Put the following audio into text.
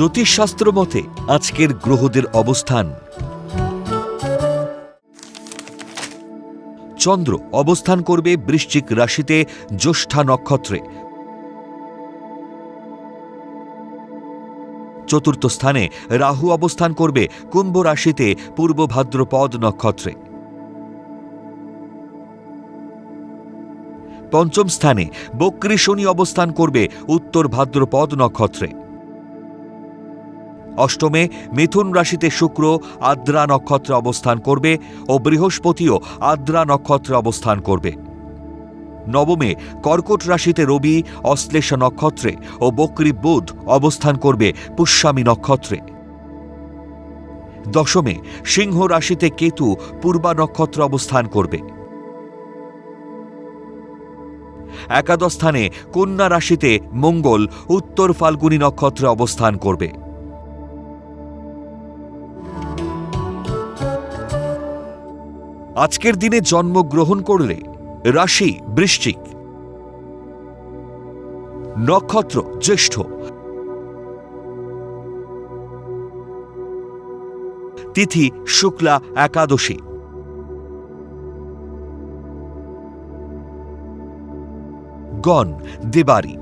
জ্যোতিষশাস্ত্র মতে আজকের গ্রহদের অবস্থান। চন্দ্র অবস্থান করবে বৃশ্চিক রাশিতে জ্যৈষ্ঠা নক্ষত্রে। চতুর্থ স্থানে রাহু অবস্থান করবে কুম্ভ রাশিতে পূর্ব ভাদ্রপদ নক্ষত্রে। পঞ্চম স্থানে বক্রী শনি অবস্থান করবে উত্তর ভাদ্রপদ নক্ষত্রে। অষ্টমে মিথুন রাশিতে শুক্র আদ্রা নক্ষত্রে অবস্থান করবে ও বৃহস্পতিও আদ্রা নক্ষত্রে অবস্থান করবে। নবমে কর্কট রাশিতে রবি, অশ্লেষ নক্ষত্রে ও বক্রী বুধ অবস্থান করবে পুষ্যামী নক্ষত্রে। দশমে সিংহ রাশিতে কেতু পূর্বা নক্ষত্রে অবস্থান করবে। একাদশ স্থানে কন্যা রাশিতে মঙ্গল, উত্তর ফাল্গুনী নক্ষত্রে অবস্থান করবে। আজকের দিনে জন্মগ্রহণ করলে রাশি বৃশ্চিক। নক্ষত্র জ্যেষ্ঠ। তিথি শুক্লা একাদশী। গণ দেবারী।